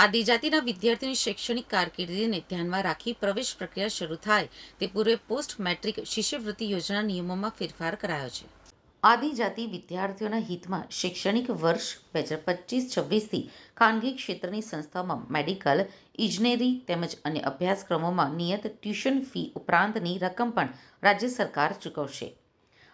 આદિજાતિના વિદ્યાર્થીઓની શૈક્ષણિક કારકિર્દીને ધ્યાનમાં રાખી પ્રવેશ પ્રક્રિયા શરૂ થાય તે પૂર્વે પોસ્ટ મેટ્રિક શિષ્યવૃત્તિ યોજના નિયમોમાં ફેરફાર કરાયો છે. આદિજાતિ વિદ્યાર્થીઓના હિતમાં શૈક્ષણિક વર્ષ બે હજાર પચીસ છવ્વીસથી ખાનગી ક્ષેત્રની સંસ્થાઓમાં મેડિકલ, ઇજનેરી તેમજ અન્ય અભ્યાસક્રમોમાં નિયત ટ્યુશન ફી ઉપરાંતની રકમ પણ રાજ્ય સરકાર ચૂકવશે.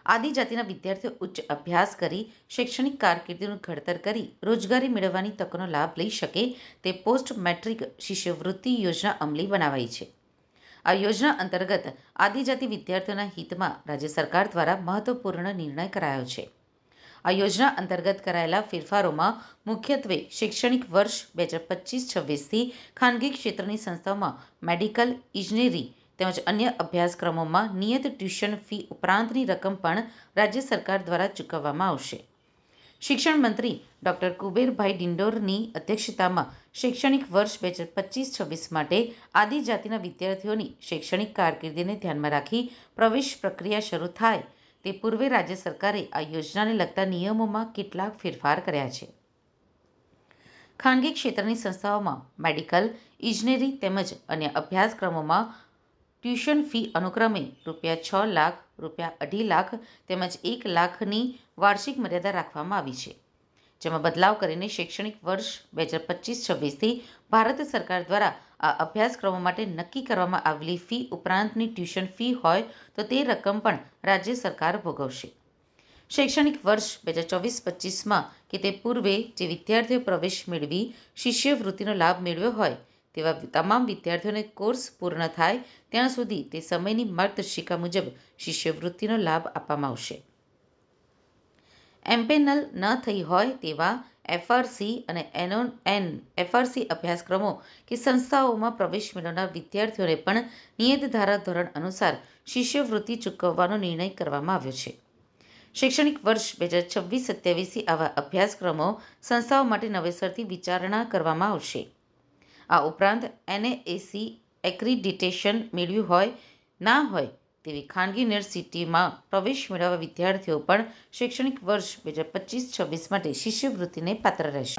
આદિજાતિના વિદ્યાર્થીઓ ઉચ્ચ અભ્યાસ કરી, શૈક્ષણિક કારકિર્દીનું ઘડતર કરી, રોજગારી મેળવવાની તકનો લાભ લઈ શકે તે પોસ્ટ મેટ્રિક શિષ્યવૃત્તિ યોજના અમલી બનાવાઈ છે. આ યોજના અંતર્ગત આદિજાતિ વિદ્યાર્થીઓના હિતમાં રાજ્ય સરકાર દ્વારા મહત્વપૂર્ણ નિર્ણય કરાયો છે. આ યોજના અંતર્ગત કરાયેલા ફેરફારોમાં મુખ્યત્વે શૈક્ષણિક વર્ષ બે હજાર પચીસ છવ્વીસથી ખાનગી ક્ષેત્રની સંસ્થાઓમાં મેડિકલ, ઇજનેરી તેમજ અન્ય અભ્યાસક્રમોમાં નિયત ટ્યુશન ફી ઉપરાંતની રકમ પણ રાજ્ય સરકાર દ્વારા ચૂકવવામાં આવશે. શિક્ષણ મંત્રી ડોક્ટર કુબેરભાઈ ડિંડોરની અધ્યક્ષતામાં શૈક્ષણિક વર્ષ બે હજાર પચીસ છવ્વીસ માટે આદિજાતિના વિદ્યાર્થીઓની શૈક્ષણિક કારકિર્દીને ધ્યાનમાં રાખી પ્રવેશ પ્રક્રિયા શરૂ થાય તે પૂર્વે રાજ્ય સરકારે આ યોજનાને લગતા નિયમોમાં કેટલાક ફેરફાર કર્યા છે. ખાનગી ક્ષેત્રની સંસ્થાઓમાં મેડિકલ, ઇજનેરી તેમજ અન્ય અભ્યાસક્રમોમાં ટ્યુશન ફી અનુક્રમે રૂપિયા છ લાખ, રૂપિયા અઢી લાખ તેમજ એક લાખની વાર્ષિક મર્યાદા રાખવામાં આવી છે. જેમાં બદલાવ કરીને શૈક્ષણિક વર્ષ બે હજાર પચીસ છવ્વીસથી ભારત સરકાર દ્વારા આ અભ્યાસક્રમો માટે નક્કી કરવામાં આવેલી ફી ઉપરાંતની ટ્યુશન ફી હોય તો તે રકમ પણ રાજ્ય સરકાર ભોગવશે. શૈક્ષણિક વર્ષ બે હજાર ચોવીસ પચીસમાં કે તે પૂર્વે જે વિદ્યાર્થીઓ પ્રવેશ મેળવી, શિષ્યવૃત્તિનો લાભ મેળવ્યો હોય તેવા તમામ વિદ્યાર્થીઓને કોર્સ પૂર્ણ થાય ત્યાં સુધી તે સમયની માર્ગદર્શિકા મુજબ શિષ્યવૃત્તિનો લાભ આપવામાં આવશે. એમપેનલ ન થઈ હોય તેવા એફઆરસી અને એનોન એન એફઆરસી અભ્યાસક્રમો કે સંસ્થાઓમાં પ્રવેશ મેળવનાર વિદ્યાર્થીઓને પણ નિયત ધારા ધોરણ અનુસાર શિષ્યવૃત્તિ ચૂકવવાનો નિર્ણય કરવામાં આવ્યો છે. શૈક્ષણિક વર્ષ બે હજાર છવ્વીસ સત્યાવીસથી આવા અભ્યાસક્રમો સંસ્થાઓ માટે નવેસરથી વિચારણા કરવામાં આવશે. આ ઉપરાંત એનએએસી એક્રિડિટેશન મેળવ્યું હોય, ના હોય તેવી ખાનગી યુનિવર્સિટીમાં પ્રવેશ મેળવવા વિદ્યાર્થીઓ પણ શૈક્ષણિક વર્ષ બે હજાર પચીસ છવ્વીસ માટે શિષ્યવૃત્તિને પાત્ર રહેશે.